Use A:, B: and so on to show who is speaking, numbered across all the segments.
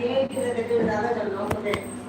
A: தள்ளு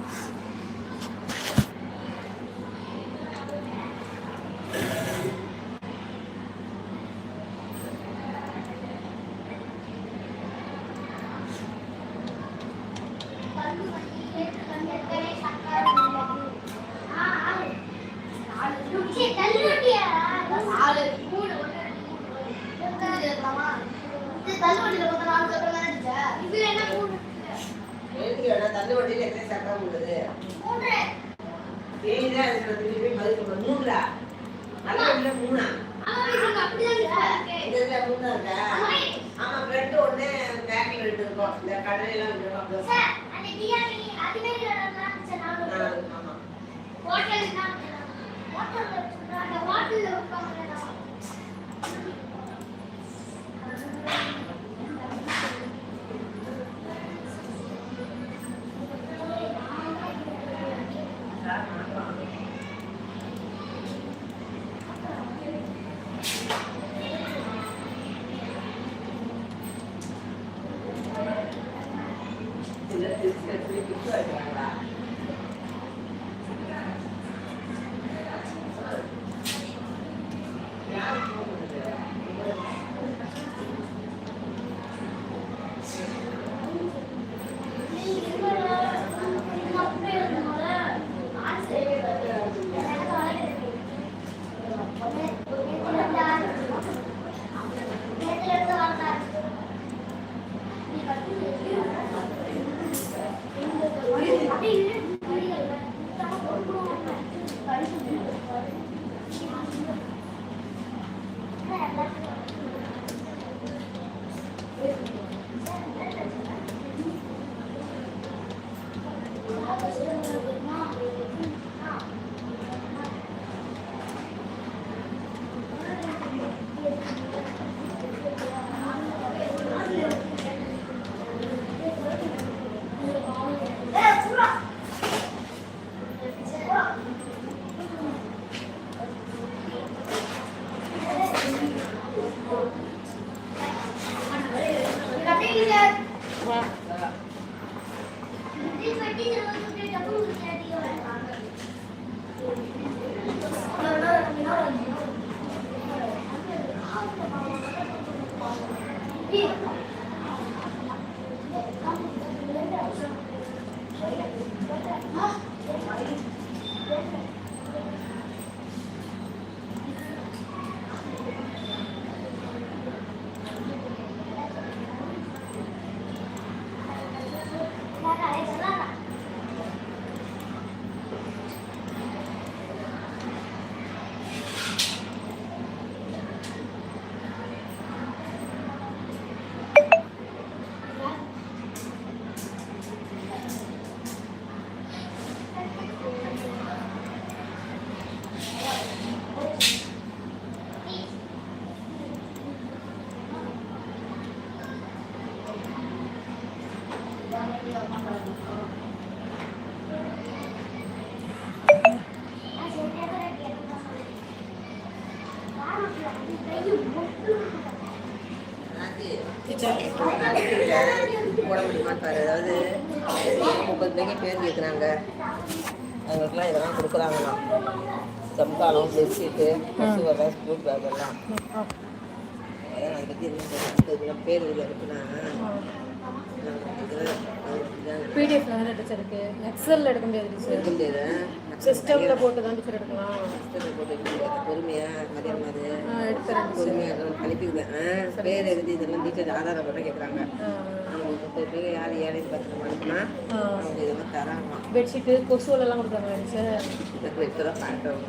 A: போட முடியுமா பாரு அதாவது முப்பது பேருக்கு பேர் கேட்குறாங்க அவங்களுக்குலாம் இதெல்லாம் கொடுக்குறாங்களாம் சம்காலம் பெட்ஷீட்டு பசு வகை ஸ்கூல் பேக் எல்லாம் அதான் அதை பற்றி என்ன பேர் இது இருக்குன்னா
B: பிடிஎஃப் வந்து டீச்சர் இருக்கு. எக்ஸல்ல எடுக்க முடியாது டீச்சர்
A: எடுக்க முடியாது.
B: சிஸ்டம்ல போட்டு தான் டீச்சர் எடுக்கலாம்.
A: சிஸ்டத்தில் போட்டு முடியாது. பொறுமையா மதியம் அது
B: எடுத்துறேன்.
A: பொறுமையாக அனுப்பிடுவேன் பேர் எழுதி இதெல்லாம் டீச்சர் ஆதாரம் கேட்குறாங்க முப்பது பேர் யார் பார்த்து அனுப்புனா
B: ஆ.
A: அவங்க இதெல்லாம் தராங்க
B: பெட்ஷீட்டு கொசுவல் எல்லாம் கொடுக்குறாங்க டீச்சர்
A: இப்போ தான் பார்த்தோம்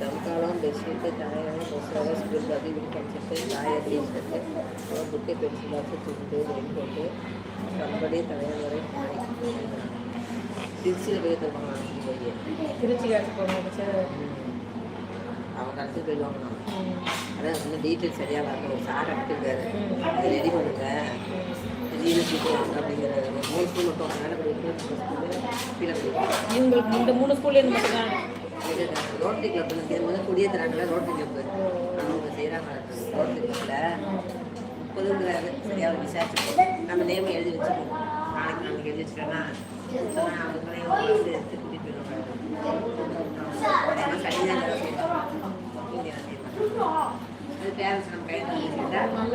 A: தம்காலம் பெட்ஷீட்டு தாயம் கொசுவாக ஸ்கூல் பாதி யூனிஃபார்ம் செட்டு தாய டீஷர்ட்டு அப்புறம் புக்கு பென்சில் பாக்ஸு துண்டு ரெயின் கோட்டு கம்படி தலைவர் வரை திருச்சியில் போய் தருவாங்க போய்
B: திருச்சி காட்சி போகணும் டீச்சர்
A: அவங்க கடைசி போயிடுவாங்க அதான் இன்னும் டீட்டெயில் சரியாக வரணும் ஒரு சார் அனுப்பியிருக்காரு அதை ரெடி பண்ணுங்க திடீர்னு சீக்கிரம் வாங்க அப்படிங்கிறாரு மூணு ஸ்கூல் மட்டும் மேலே படிக்கிறது கீழே படிக்கிறது
B: இவங்களுக்கு இந்த மூணு ஸ்கூல்ல இருந்து
A: ரோட்டரி கிளப்ல சேர்ந்து குடியேற்றுறாங்களா ரோட்டரி கிளப் அவங்க செய்கிறாங்க. ரோட்டரி கிளப்ல முப்பதுங்கிறாரு சரி அவர் விசாரிச்சு நம்ம நேம் எழுதி வச்சுக்கோம் நாளைக்கு நாளைக்கு எழுதி வச்சுட்டோம்னா சொன்னா அவங்களையும் வந்து எடுத்து கூட்டிட்டு போயிடுவாங்க. சனிதான் அது பேரண்ட்ஸ் நம்ம கையில் வச்சுக்கிட்டா
B: நல்ல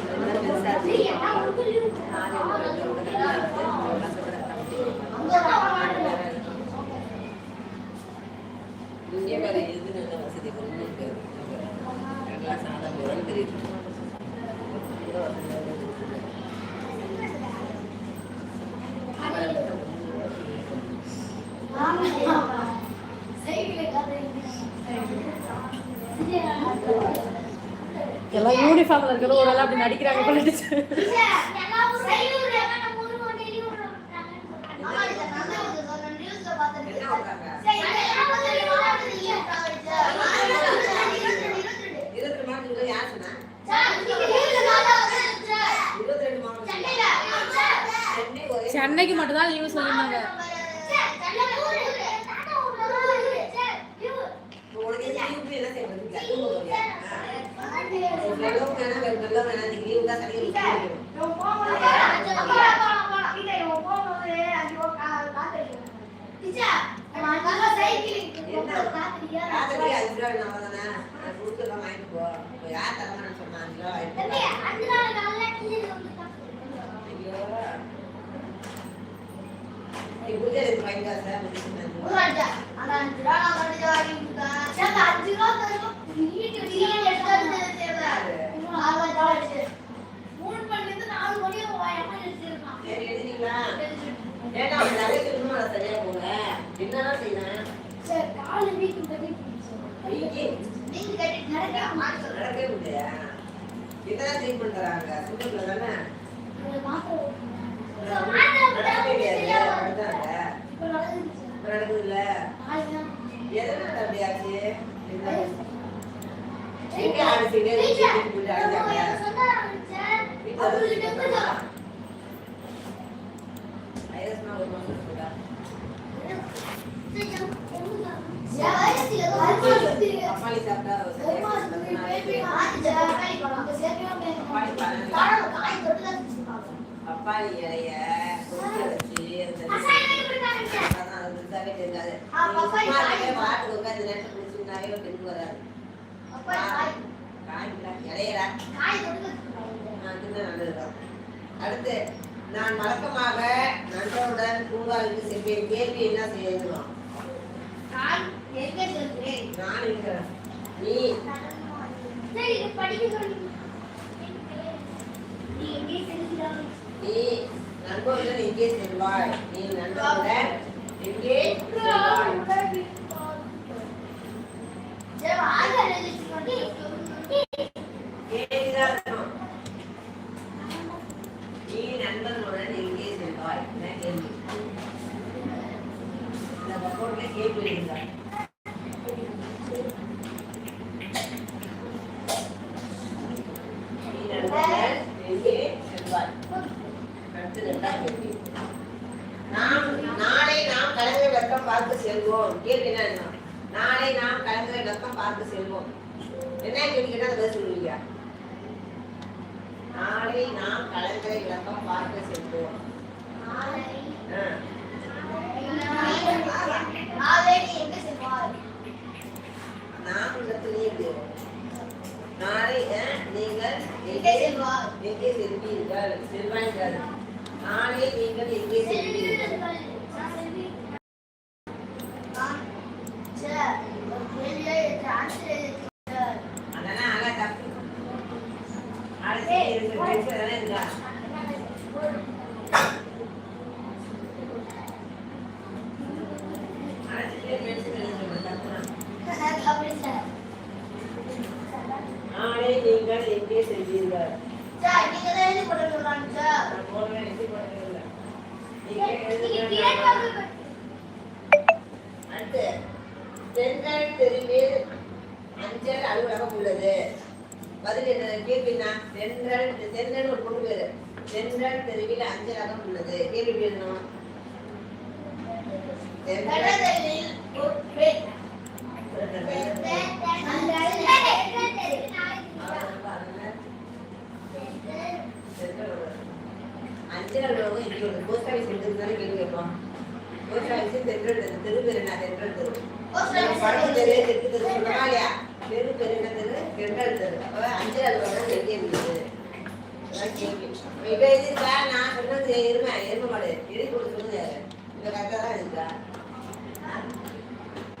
B: யூனிஃபார்ம்ல இருக்கிறது ஒரு ஆள் அப்படி நடிக்கிறாங்க போல சென்னைக்கு மட்டும்தான் லீவு சொல்லியிருந்தாங்க
A: வேணாம் வேற வெள்ளம் வேணாம் நீங்க லீவு தான் சரி ராத்திரி அஞ்சு ரூபா நம்ம தானே நான் கொடுத்துலாம் வாங்கிட்டு போ இப்போ யார் தரமான்னு சொன்னா அஞ்சு ரூபா வாங்கிட்டு போ. சரி நடக்கவே முடியா இதெல்லாம் ட்ரீட்மெண்ட் தராங்க சுண்டத்துல தானே நடக்குது இல்ல எதனால அப்படி ஆச்சு எங்க ஆடிச்சிங்க வீட்டுக்கு போயிட்டு அடிச்சாங்க பப்பாளி இலைய வச்சு அந்த அது உட்காந்து நேரத்தை குடிச்சுனாவே பெண் வராது அடுத்து நான் வழக்கமாக நண்பருடன் பூங்காவுக்கு செல்வேன். கேள்வி என்ன செய்யணும் நான் இருக்கிறேன் நீ? நீ நண்பருடன் எங்கே செல்வாய்? நீ நண்பருடன் எங்கே செல்வாய். நீ நண்பர்களுடன் எங்கே செல்வாய் என்ன கேள்வி இந்த போர்ட்ல கேள்வி நீ எங்கே செல்வாய் அடுத்து ரெண்டாம் கேள்வி நாம் நாளை நாம் கலந்து விளக்கம் பார்த்து செல்வோம். கேள்வி என்ன? நாளை நாம் கலந்து விளக்கம் பார்க்க செல்வோம். என்ன கேள்வி கேட்டா அதை பதில் சொல்லுவீங்க? நாளை நாம் கலங்கரை விளக்கம் பார்க்க செல்வோம். நாம் வரும். நாளை நீங்கள் எங்கே செல்வீர்கள்? செல்வாய்கள். நாளை நீங்கள் எங்கே செல்வீர்கள் அதெல்லாம் அழகா தப்பு அடுத்து இருக்கு பெருசு அதெல்லாம் இருக்கா அடுத்து பெருசு எழுதுறது தப்புனா நான் போடுவேன், எழுதி போடுறது இல்ல. நீங்க எழுதுங்க. அடுத்து தென்றல் தெருவில் அஞ்சல் அலுவலகம் உள்ளது. பதில் என்ன? கேள்வினா தென்றல் தென்றல் ஒரு பொண்ணு பேரு. தென்றல் தெருவில் அஞ்சலகம் உள்ளது. கேள்வி எழுதணும்? தென்றல் அஞ்சல் அலுவலகம் இங்கே ஒரு போஸ்ட் ஆஃபீஸ் இருக்கிறதுனால கேள்வி கேட்போம். போஸ்ட் ஆஃபீஸ் தென்றல் தெரு பேர் என்ன? தென்றல் தெரு. படகு தெரு தெற்கு தெரு சொல்றோமா இல்லையா? தெரு பேர் என்ன தெரு? தென்றல் தெரு. அப்ப அஞ்சல் அலுவலகம் எங்கே இருக்குது அதான் கேள்வி. இப்ப எதிர்க்கா நான் சொன்னது எருமை எருமை மாடு எழுதி கொடுத்து சொல்லுங்க இந்த கரெக்டாக தான் இருக்கா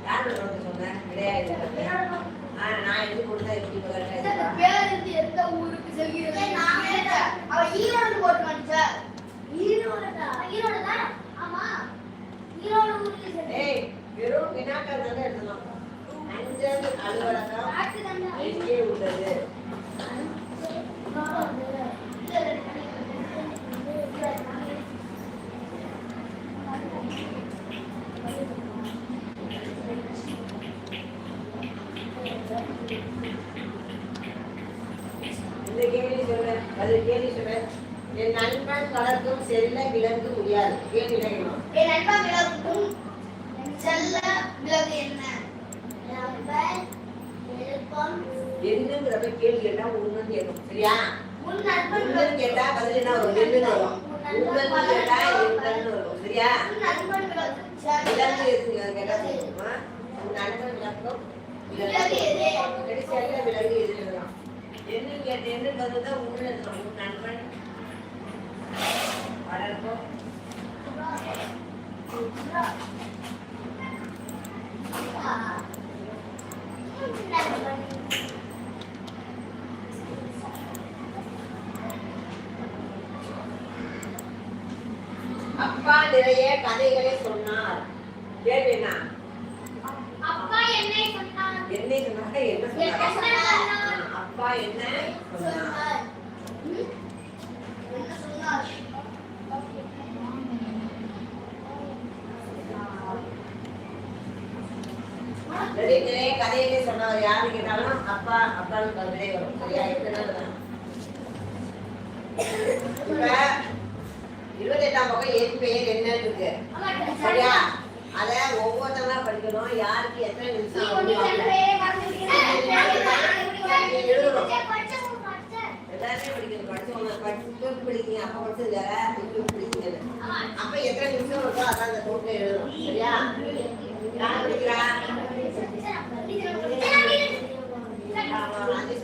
A: யார் சொன்னேன் கிடையாது ஆ நான் எழுதி கொடுத்தா எப்படி கரெக்டாக இருக்கா ஏய் வெறும் வினாக்கள் தானே எழுதணும் அஞ்சல் அலுவலகம் எங்கே உள்ளது இந்த கேள்வி சொல்லு அது கேள்வி சொல்லு என் நண்பன் வளர்க்கும் செல்ல விலங்கு முடியாது கேள்வி கேட்கணும் என்னங்கிறப்ப கேள்வி கேட்டா உண்மைன்னு கேட்கணும் சரியா உண்மைன்னு கேட்டா பதில் என்ன வரும் என்னன்னு வரும் உண்மைன்னு கேட்டா என்னன்னு வரும் சரியா விலங்கு நண்பன் விளக்கம் விலங்கு விலங்கு எது எழுதலாம் என்ன உன் நண்பன் வளர்க்கும் அப்பா நிறைய கதைகளை சொன்னார். கேள்வி என்ன
C: அப்பா என்னை சொன்னார்.
A: என்னை சொன்னார்?
C: என்ன சொன்னார்?
A: அப்பா என்ன சொன்னார்?
C: என்ன சொன்னார்?
A: நிறைய சொன்னவர் யாரு கேட்டாலும் அப்பா அப்பான்னு பதிலே வரும். சரியா? எத்தனை தான்? இப்ப இருபத்தி எட்டாம் பக்கம் என் பெயர் என்னன்னு இருக்கு. சரியா? அத ஒவ்வொருத்தங்களா படிக்கணும். யாருக்கு எத்தனை நிமிஷம்
C: படிச்ச
A: எல்லாருமே படிக்கணும் படிச்சவங்க படிச்சு படிக்கீங்க அப்ப படிச்சது வேற இப்ப படிக்கீங்க அப்ப எத்தனை நிமிஷம் இருக்கோ அதான் அந்த நோட்ல எழுதணும். சரியா? யார் படிக்கிறா? வந்து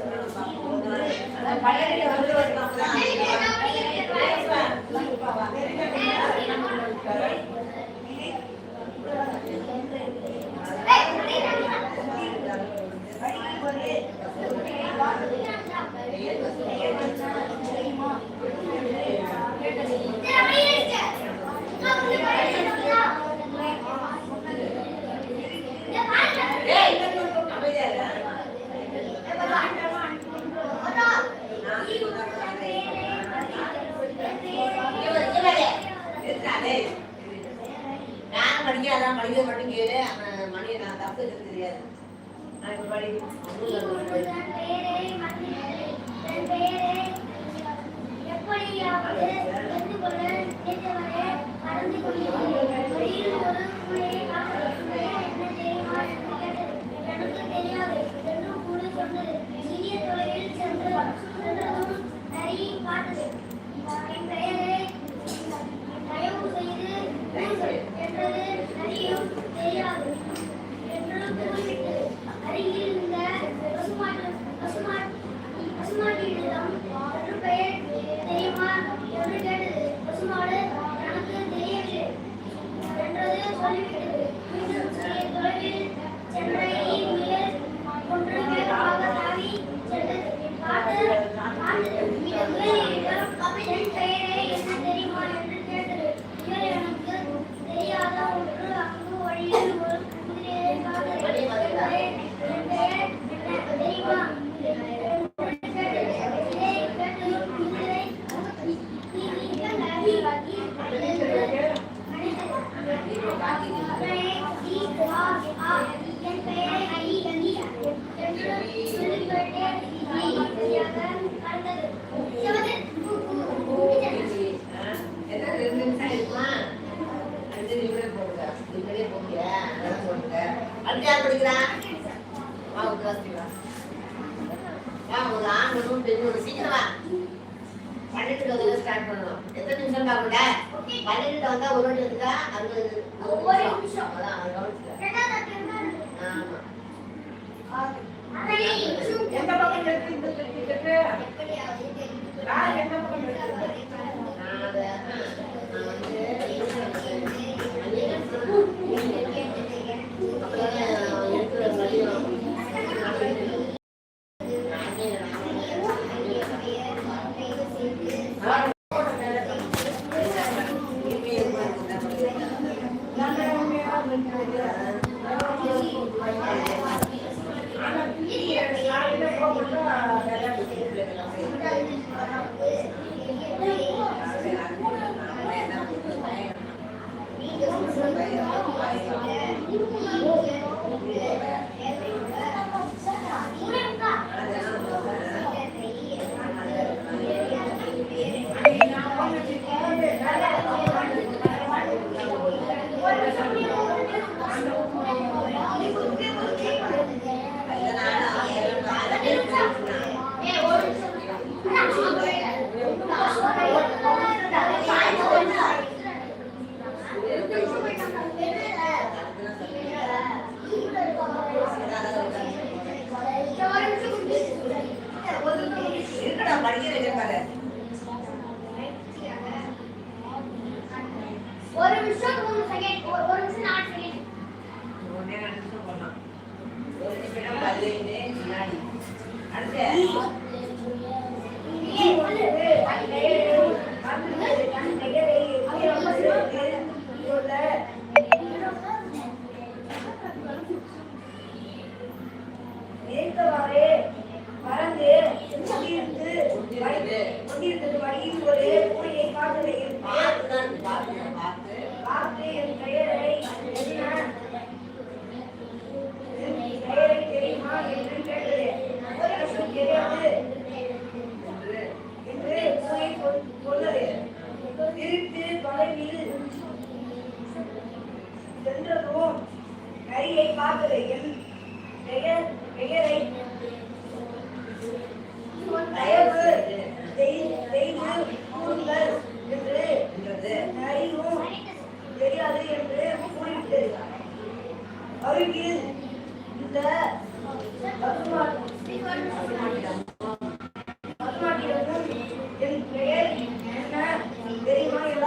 A: எடுத்துட்டு வந்து ஸ்டார்ட் பண்ணலாம். எத்தனை நிமிஷம் பார்க்கல
C: பன்னெண்டு நிமிஷம்.
B: எந்த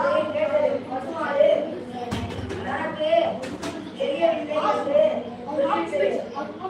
D: வினாவை கேட்டது மற்றும் அது தனக்கு தெரியவில்லை என்று
C: குறிப்பிட்டது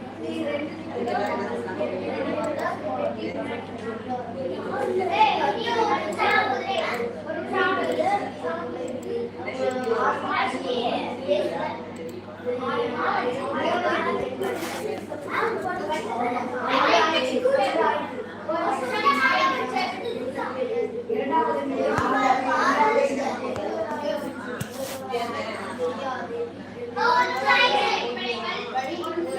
A: உட்காரு இப்ப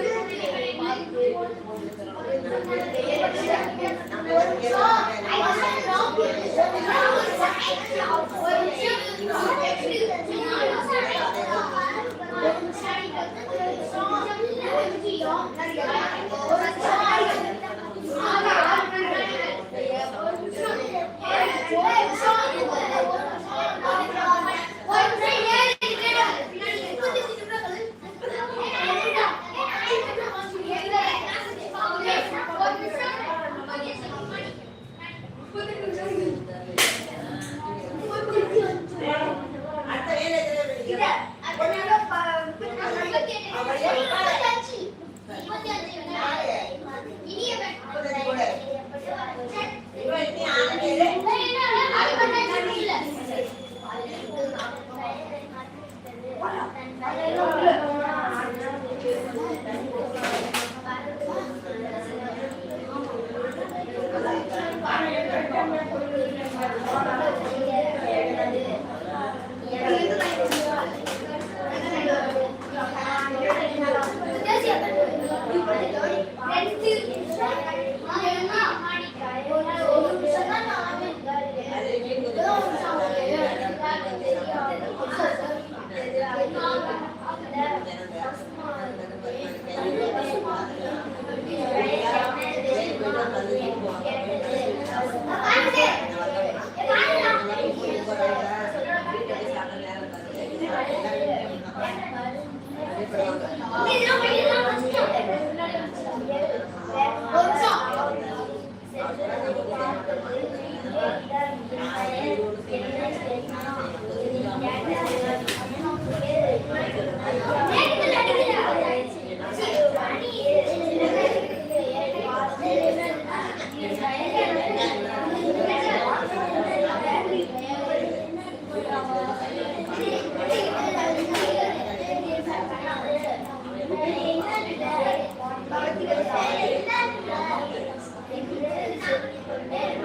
A: சொல்லிட்டு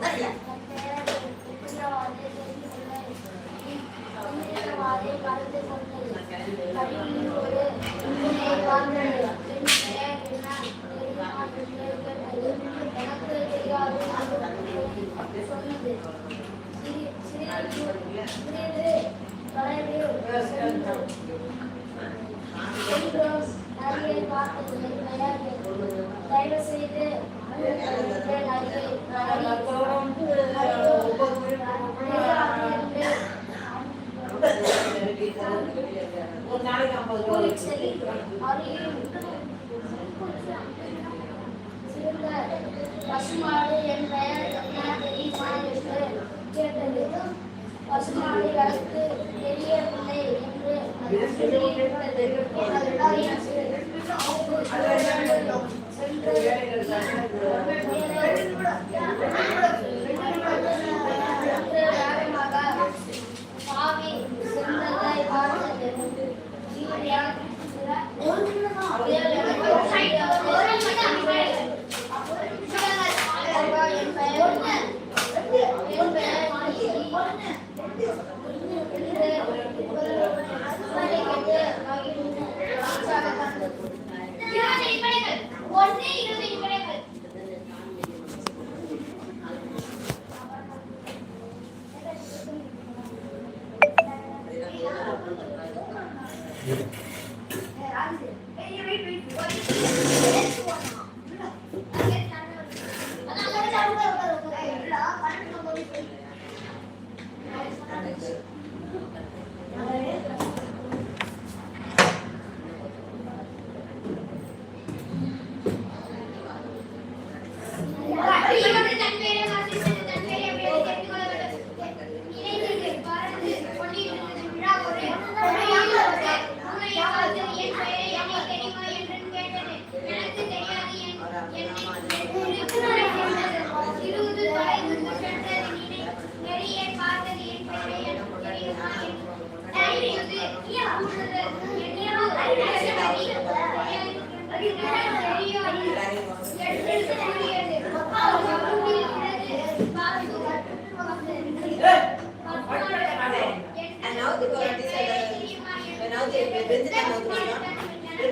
A: 何るや
C: பசுமாடு எனக்கு தெரியவில்லை என்று அது சொல்லிவிட்டது. சென்று சென்று வேகமாக பாவி சென்றதை பார்த்தது சூர்யா என் பெயர் என் பெயர்
A: ஒன்று இருபது நிமிடங்கள்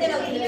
A: de la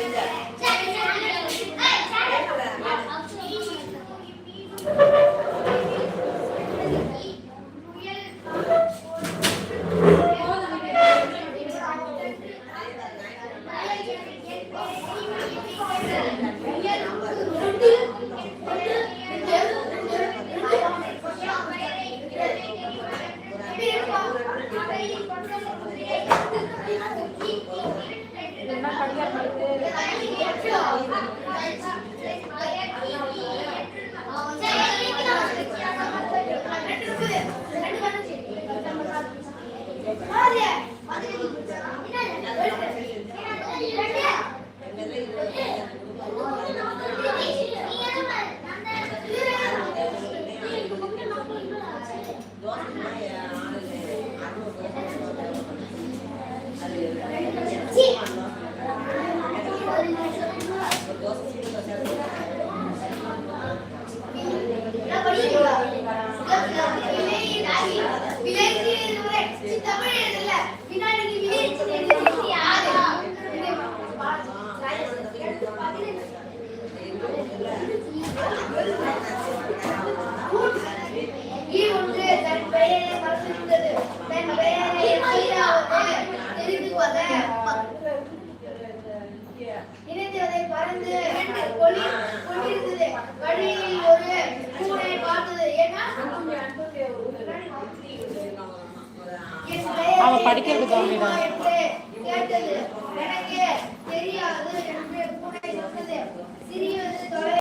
A: ஒன்று